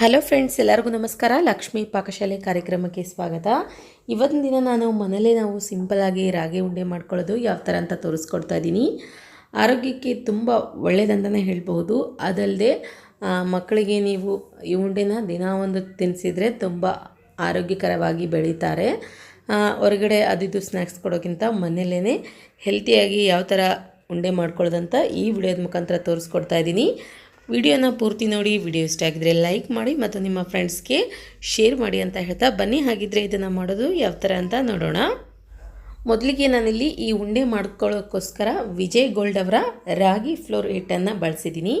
Hello friends ಎಲ್ಲರಿಗೂ ನಮಸ್ಕಾರ. ಲಕ್ಷ್ಮೀ ಪಾಕಶಾಲೆ ಕಾರ್ಯಕ್ರಮಕ್ಕೆ ಸ್ವಾಗತ. ಇವತ್ತಿನ ದಿನ ನಾನು ಮನೇಲೇ ನಾವು ಸಿಂಪಲಾಗಿ ರಾಗಿ ಉಂಡೆ ಮಾಡ್ಕೊಳ್ಳೋದು ಯಾವ ಥರ ಅಂತ ತೋರಿಸ್ಕೊಡ್ತಾ ಇದ್ದೀನಿ. ಆರೋಗ್ಯಕ್ಕೆ ತುಂಬ ಒಳ್ಳೆಯದಂತಲೇ ಹೇಳ್ಬೋದು ಅದಲ್ಲದೆ ಮಕ್ಕಳಿಗೆ ನೀವು ಈ ಉಂಡೆನ ದಿನ ಒಂದು ತಿನ್ನಿಸಿದರೆ ತುಂಬ ಆರೋಗ್ಯಕರವಾಗಿ ಬೆಳೀತಾರೆ. ಹೊರಗಡೆ ಅದಿದ್ದು ಸ್ನ್ಯಾಕ್ಸ್ ಕೊಡೋಕ್ಕಿಂತ ಮನೆಯಲ್ಲೇ ಹೆಲ್ತಿಯಾಗಿ ಯಾವ ಥರ ಉಂಡೆ ಮಾಡ್ಕೊಳ್ಳೋದಂತ ಈ ವಿಡಿಯೋದ ಮುಖಾಂತರ ತೋರಿಸ್ಕೊಡ್ತಾ ಇದ್ದೀನಿ. ವಿಡಿಯೋನ ಪೂರ್ತಿ ನೋಡಿ, ವಿಡಿಯೋ ಇಷ್ಟ ಆಗಿದ್ರೆ ಲೈಕ್ ಮಾಡಿ ಮತ್ತು ನಿಮ್ಮ ಫ್ರೆಂಡ್ಸ್ಗೆ ಶೇರ್ ಮಾಡಿ ಅಂತ ಹೇಳ್ತಾ ಬನ್ನಿ. ಹಾಗಿದ್ರೆ ಇದನ್ನು ಮಾಡೋದು ಯಾವ ಥರ ಅಂತ ನೋಡೋಣ. ಮೊದಲಿಗೆ ನಾನಿಲ್ಲಿ ಈ ಉಂಡೆ ಮಾಡ್ಕೊಳ್ಳೋಕ್ಕೋಸ್ಕರ ವಿಜಯ್ ಗೋಲ್ಡ್ ಅವರ ರಾಗಿ ಫ್ಲೋರ್ ಹಿಟ್ಟನ್ನು ಬಳಸಿದ್ದೀನಿ.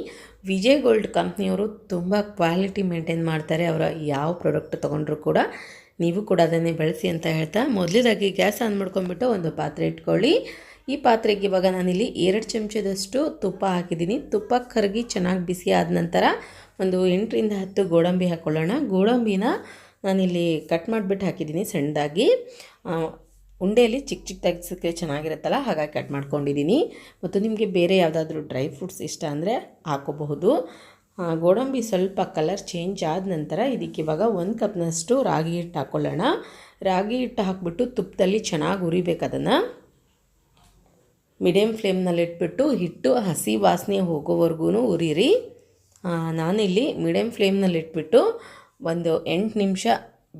ವಿಜಯ್ ಗೋಲ್ಡ್ ಕಂಪ್ನಿಯವರು ತುಂಬ ಕ್ವಾಲಿಟಿ ಮೇಂಟೈನ್ ಮಾಡ್ತಾರೆ. ಅವರ ಯಾವ ಪ್ರಾಡಕ್ಟ್ ತೊಗೊಂಡ್ರು ಕೂಡ ನೀವು ಕೂಡ ಅದನ್ನೇ ಬಳಸಿ ಅಂತ ಹೇಳ್ತಾ ಮೊದಲೇದಾಗಿ ಗ್ಯಾಸ್ ಆನ್ ಮಾಡ್ಕೊಂಡ್ಬಿಟ್ಟು ಒಂದು ಪಾತ್ರೆ ಇಟ್ಕೊಳ್ಳಿ. ಈ ಪಾತ್ರೆಗೆ ಇವಾಗ ನಾನಿಲ್ಲಿ ಎರಡು ಚಮಚದಷ್ಟು ತುಪ್ಪ ಹಾಕಿದ್ದೀನಿ. ತುಪ್ಪ ಕರಗಿ ಚೆನ್ನಾಗಿ ಬಿಸಿ ಆದ ನಂತರ ಒಂದು ಎಂಟರಿಂದ ಹತ್ತು ಗೋಡಂಬಿ ಹಾಕ್ಕೊಳ್ಳೋಣ ಗೋಡಂಬಿನ ನಾನಿಲ್ಲಿ ಕಟ್ ಮಾಡಿಬಿಟ್ಟು ಹಾಕಿದ್ದೀನಿ ಸಣ್ಣದಾಗಿ. ಉಂಡೆಯಲ್ಲಿ ಚಿಕ್ಕ ಚಿಕ್ಕದಾಗಿ ಸಿಕ್ಕರೆ ಚೆನ್ನಾಗಿರುತ್ತಲ್ಲ, ಹಾಗಾಗಿ ಕಟ್ ಮಾಡ್ಕೊಂಡಿದ್ದೀನಿ. ಮತ್ತು ನಿಮಗೆ ಬೇರೆ ಯಾವುದಾದ್ರೂ ಡ್ರೈ ಫ್ರೂಟ್ಸ್ ಇಷ್ಟ ಅಂದರೆ ಹಾಕೋಬಹುದು. ಗೋಡಂಬಿ ಸ್ವಲ್ಪ ಕಲರ್ ಚೇಂಜ್ ಆದ ನಂತರ ಇದಕ್ಕೆ ಇವಾಗ ಒಂದು ಕಪ್ನಷ್ಟು ರಾಗಿ ಹಿಟ್ಟು ಹಾಕ್ಕೊಳ್ಳೋಣ ರಾಗಿ ಹಿಟ್ಟು ಹಾಕ್ಬಿಟ್ಟು ತುಪ್ಪದಲ್ಲಿ ಚೆನ್ನಾಗಿ ಉರಿಬೇಕು ಅದನ್ನು. ಮೀಡಿಯಮ್ ಫ್ಲೇಮ್ನಲ್ಲಿ ಇಟ್ಬಿಟ್ಟು ಹಿಟ್ಟು ಹಸಿ ವಾಸನೆ ಹೋಗೋವರೆಗೂ ಉರಿರಿ ನಾನಿಲ್ಲಿ ಮೀಡಿಯಮ್ ಫ್ಲೇಮ್ನಲ್ಲಿಟ್ಬಿಟ್ಟು ಒಂದು ಎಂಟು ನಿಮಿಷ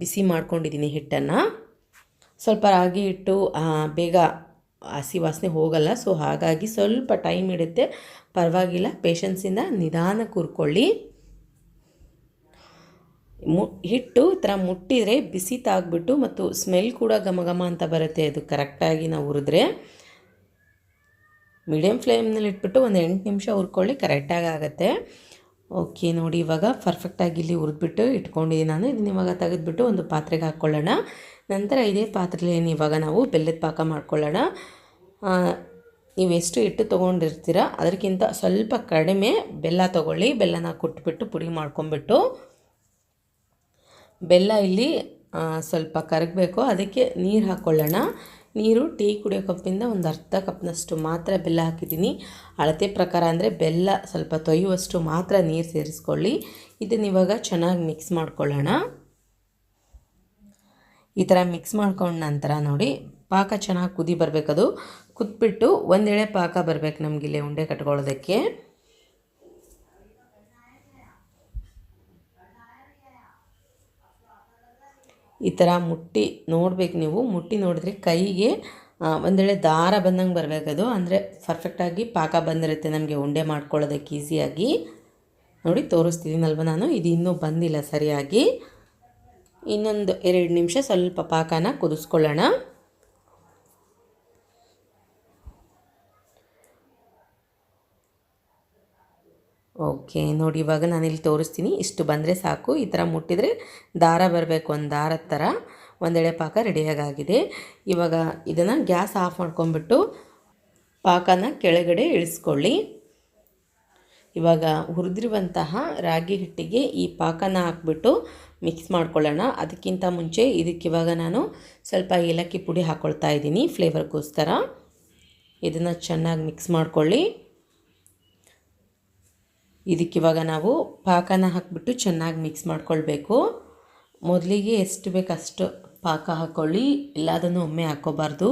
ಬಿಸಿ ಮಾಡ್ಕೊಂಡಿದ್ದೀನಿ ಹಿಟ್ಟನ್ನು. ಸ್ವಲ್ಪ ರಾಗಿ ಹಿಟ್ಟು ಬೇಗ ಹಸಿ ವಾಸನೆ ಹೋಗಲ್ಲ, ಸೊ ಹಾಗಾಗಿ ಸ್ವಲ್ಪ ಟೈಮ್ ಇಡುತ್ತೆ ಪರವಾಗಿಲ್ಲ, ಪೇಷನ್ಸಿಂದ ನಿಧಾನ ಕೂರ್ಕೊಳ್ಳಿ. ಮು, ಹಿಟ್ಟು ಥರ ಮುಟ್ಟಿದರೆ ಬಿಸಿ ತಾಗ್ಬಿಟ್ಟು ಮತ್ತು ಸ್ಮೆಲ್ ಕೂಡ ಘಮ ಅಂತ ಬರುತ್ತೆ, ಅದು ಕರೆಕ್ಟಾಗಿ ನಾವು ಹುರಿದ್ರೆ. ಮೀಡಿಯಮ್ ಫ್ಲೇಮ್ನಲ್ಲಿ ಇಟ್ಬಿಟ್ಟು ಒಂದು ಎಂಟು ನಿಮಿಷ ಹುರ್ಕೊಳ್ಳಿ ಕರೆಕ್ಟಾಗಿ ಆಗುತ್ತೆ. ಓಕೆ ನೋಡಿ, ಇವಾಗ ಪರ್ಫೆಕ್ಟಾಗಿ ಇಲ್ಲಿ ಹುರಿದ್ಬಿಟ್ಟು ಇಟ್ಕೊಂಡಿದ್ದೀನಿ ನಾನು. ಇದನ್ನ ಇವಾಗ ತೆಗೆದುಬಿಟ್ಟು ಒಂದು ಪಾತ್ರೆಗೆ ಹಾಕ್ಕೊಳ್ಳೋಣ ನಂತರ ಇದೇ ಪಾತ್ರೆಯಲ್ಲಿ ಇವಾಗ ನಾವು ಬೆಲ್ಲದ ಪಾಕ ಮಾಡ್ಕೊಳ್ಳೋಣ. ನೀವು ಎಷ್ಟು ಇಟ್ಟು ತೊಗೊಂಡಿರ್ತೀರ, ಅದಕ್ಕಿಂತ ಸ್ವಲ್ಪ ಕಡಿಮೆ ಬೆಲ್ಲ ತೊಗೊಳ್ಳಿ. ಬೆಲ್ಲನ ಕುಟ್ಬಿಟ್ಟು ಪುಡಿ ಮಾಡ್ಕೊಂಬಿಟ್ಟು ಬೆಲ್ಲ ಇಲ್ಲಿ ಸ್ವಲ್ಪ ಕರಗಬೇಕು. ಅದಕ್ಕೆ ನೀರು ಹಾಕ್ಕೊಳ್ಳೋಣ ನೀರು, ಟೀ ಕುಡಿಯೋ ಕಪ್ಪಿಂದ ಒಂದು ಅರ್ಧ ಕಪ್ನಷ್ಟು ಮಾತ್ರ ಬೆಲ್ಲ ಹಾಕಿದ್ದೀನಿ. ಅಳತೆ ಪ್ರಕಾರ ಅಂದರೆ ಬೆಲ್ಲ ಸ್ವಲ್ಪ ತೊಯ್ಯುವಷ್ಟು ಮಾತ್ರ ನೀರು ಸೇರಿಸ್ಕೊಳ್ಳಿ. ಇದನ್ನು ಇವಾಗ ಚೆನ್ನಾಗಿ ಮಿಕ್ಸ್ ಮಾಡ್ಕೊಳ್ಳೋಣ. ಈ ಥರ ಮಿಕ್ಸ್ ಮಾಡ್ಕೊಂಡ ನಂತರ ನೋಡಿ, ಪಾಕ ಚೆನ್ನಾಗಿ ಕುದಿ ಬರಬೇಕದು. ಕುದ್ಬಿಟ್ಟು ಒಂದೆಳೆ ಪಾಕ ಬರಬೇಕು ನಮಗಿಲ್ಲಿ ಉಂಡೆ ಕಟ್ಕೊಳ್ಳೋದಕ್ಕೆ. ಈ ಥರ ಮುಟ್ಟಿ ನೋಡ್ಬೇಕು ನೀವು. ಮುಟ್ಟಿ ನೋಡಿದ್ರೆ ಕೈಗೆ ಒಂದು ವೇಳೆ ದಾರ ಬಂದಂಗೆ ಬರಬೇಕದು ಅಂದರೆ ಪರ್ಫೆಕ್ಟಾಗಿ ಪಾಕ ಬಂದಿರುತ್ತೆ ನಮಗೆ ಉಂಡೆ ಮಾಡ್ಕೊಳ್ಳೋದಕ್ಕೆ ಈಸಿಯಾಗಿ ನೋಡಿ ತೋರಿಸ್ತಿದ್ದೀನಲ್ವ ನಾನು. ಇದು ಇನ್ನೂ ಬಂದಿಲ್ಲ ಸರಿಯಾಗಿ. ಇನ್ನೊಂದು ಎರಡು ನಿಮಿಷ ಸ್ವಲ್ಪ ಪಾಕನ ಕುದಿಸ್ಕೊಳ್ಳೋಣ. ಓಕೆ, ನೋಡಿ ಇವಾಗ ನಾನಿಲ್ಲಿ ತೋರಿಸ್ತೀನಿ. ಇಷ್ಟು ಬಂದರೆ ಸಾಕು. ಈ ಥರ ಮುಟ್ಟಿದರೆ ದಾರ ಬರಬೇಕು ಒಂದು ದಾರದ ಥರ. ಒಂದೆಳೆ ಪಾಕ ರೆಡಿಯಾಗಿದೆ ಇವಾಗ ಇದನ್ನು ಗ್ಯಾಸ್ ಆಫ್ ಮಾಡ್ಕೊಂಬಿಟ್ಟು ಪಾಕನ ಕೆಳಗಡೆ ಇಳಿಸ್ಕೊಳ್ಳಿ. ಇವಾಗ ಹುರಿದಿರುವಂತಹ ರಾಗಿ ಹಿಟ್ಟಿಗೆ ಈ ಪಾಕನ ಹಾಕ್ಬಿಟ್ಟು ಮಿಕ್ಸ್ ಮಾಡ್ಕೊಳ್ಳೋಣ. ಅದಕ್ಕಿಂತ ಮುಂಚೆ ಇದಕ್ಕೆ ಇವಾಗ ನಾನು ಸ್ವಲ್ಪ ಏಲಕ್ಕಿ ಪುಡಿ ಹಾಕ್ಕೊಳ್ತಾ ಇದ್ದೀನಿ ಫ್ಲೇವರ್ಗೋಸ್ಕರ ಇದನ್ನು ಚೆನ್ನಾಗಿ ಮಿಕ್ಸ್ ಮಾಡ್ಕೊಳ್ಳಿ. ಇದಕ್ಕಿವಾಗ ನಾವು ಪಾಕನ ಹಾಕ್ಬಿಟ್ಟು ಚೆನ್ನಾಗಿ ಮಿಕ್ಸ್ ಮಾಡ್ಕೊಳ್ಬೇಕು. ಮೊದಲಿಗೆ ಎಷ್ಟು ಬೇಕು ಅಷ್ಟು ಪಾಕ ಹಾಕ್ಕೊಳ್ಳಿ ಎಲ್ಲದನ್ನು ಒಮ್ಮೆ ಹಾಕ್ಕೋಬಾರ್ದು.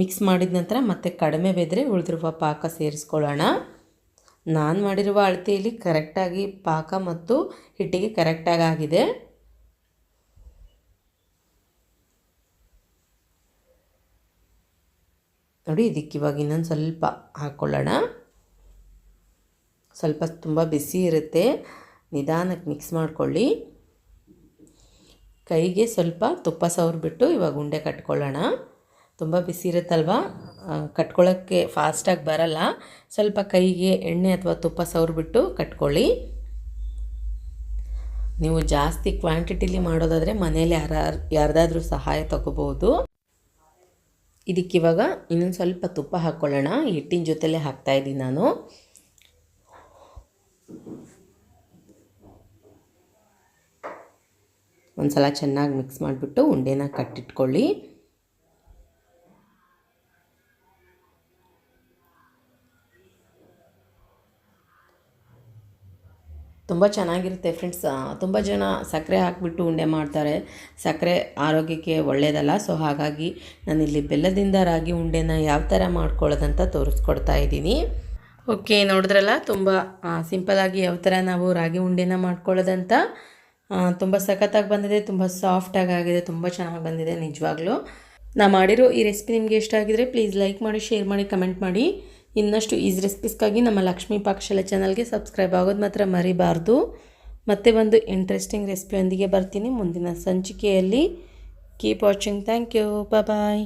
ಮಿಕ್ಸ್ ಮಾಡಿದ ನಂತರ ಮತ್ತೆ ಕಡಿಮೆ ಬೆದ್ರೆ ಉಳಿದಿರುವ ಪಾಕ ಸೇರಿಸ್ಕೊಳ್ಳೋಣ. ನಾನು ಮಾಡಿರುವ ಅಳತೆಯಲ್ಲಿ ಕರೆಕ್ಟಾಗಿ ಪಾಕ ಮತ್ತು ಹಿಟ್ಟಿಗೆ ಕರೆಕ್ಟಾಗಿ ಆಗಿದೆ. ನೋಡಿ ಇದಕ್ಕಿವಾಗ ಇನ್ನೊಂದು ಸ್ವಲ್ಪ ಹಾಕ್ಕೊಳ್ಳೋಣ. ಸ್ವಲ್ಪ ತುಂಬ ಬಿಸಿ ಇರುತ್ತೆ. ನಿಧಾನಕ್ಕೆ ಮಿಕ್ಸ್ ಮಾಡ್ಕೊಳ್ಳಿ. ಕೈಗೆ ಸ್ವಲ್ಪ ತುಪ್ಪ ಸವರ್ಬಿಟ್ಟು ಇವಾಗ ಉಂಡೆ ಕಟ್ಕೊಳ್ಳೋಣ. ತುಂಬ ಬಿಸಿ ಇರುತ್ತಲ್ವ? ಕಟ್ಕೊಳ್ಳೋಕ್ಕೆ ಫಾಸ್ಟಾಗಿ ಬರಲ್ಲ. ಸ್ವಲ್ಪ ಕೈಗೆ ಎಣ್ಣೆ ಅಥವಾ ತುಪ್ಪ ಸವರ್ಬಿಟ್ಟು ಕಟ್ಕೊಳ್ಳಿ. ನೀವು ಜಾಸ್ತಿ ಕ್ವಾಂಟಿಟಿಲಿ ಮಾಡೋದಾದರೆ ಮನೇಲಿ ಯಾರ, ಯಾರ್ದಾದ್ರೂ ಸಹಾಯ ತಗೋಬೋದು. ಇದಕ್ಕಿವಾಗ ಇನ್ನೊಂದು ಸ್ವಲ್ಪ ತುಪ್ಪ ಹಾಕ್ಕೊಳ್ಳೋಣ. ಹಿಟ್ಟಿನ ಜೊತೆಲೇ ಹಾಕ್ತಾಯಿದ್ದೀನಿ ನಾನು. ಒಂದು ಸಲ ಚೆನ್ನಾಗಿ ಮಿಕ್ಸ್ ಮಾಡಿಬಿಟ್ಟು ಉಂಡೆನ ಕಟ್ಟಿಟ್ಕೊಳ್ಳಿ. ತುಂಬ ಚೆನ್ನಾಗಿರುತ್ತೆ ಫ್ರೆಂಡ್ಸ್ ತುಂಬ ಜನ ಸಕ್ಕರೆ ಹಾಕಿಬಿಟ್ಟು ಉಂಡೆ ಮಾಡ್ತಾರೆ. ಸಕ್ಕರೆ ಆರೋಗ್ಯಕ್ಕೆ ಒಳ್ಳೆಯದಲ್ಲ ಸೊ ಹಾಗಾಗಿ ನಾನಿಲ್ಲಿ ಬೆಲ್ಲದಿಂದ ರಾಗಿ ಉಂಡೆನ ಯಾವ ಥರ ಮಾಡ್ಕೊಳ್ಳೋದಂತ ತೋರಿಸ್ಕೊಡ್ತಾ ಇದ್ದೀನಿ. ಓಕೆ ನೋಡಿದ್ರಲ್ಲ? ತುಂಬ ಸಿಂಪಲಾಗಿ ಯಾವ ಥರ ನಾವು ರಾಗಿ ಉಂಡೆನ ಮಾಡ್ಕೊಳ್ಳೋದಂತ. ತುಂಬ ಸಖತ್ತಾಗಿ ಬಂದಿದೆ, ತುಂಬ ಸಾಫ್ಟಾಗಿ ಆಗಿದೆ, ತುಂಬ ಚೆನ್ನಾಗಿ ಬಂದಿದೆ, ನಿಜವಾಗ್ಲೂ. ನಾ ಮಾಡಿರೋ ಈ ರೆಸಿಪಿ ನಿಮಗೆ ಇಷ್ಟ ಆಗಿದ್ರೆ ಪ್ಲೀಸ್ ಲೈಕ್ ಮಾಡಿ ಶೇರ್ ಮಾಡಿ ಕಮೆಂಟ್ ಮಾಡಿ. ಇನ್ನಷ್ಟು ಈಸ್ ರೆಸಿಪೀಸ್ಗಾಗಿ ನಮ್ಮ ಲಕ್ಷ್ಮೀ ಪಾಕಶಾಲೆ ಚಾನಲ್ಗೆ ಸಬ್ಸ್ಕ್ರೈಬ್ ಆಗೋದು ಮಾತ್ರ ಮರಿಬಾರ್ದು. ಮತ್ತೆ ಒಂದು ಇಂಟ್ರೆಸ್ಟಿಂಗ್ ರೆಸಿಪಿಯೊಂದಿಗೆ ಬರ್ತೀನಿ ಮುಂದಿನ ಸಂಚಿಕೆಯಲ್ಲಿ. Keep watching thank you bye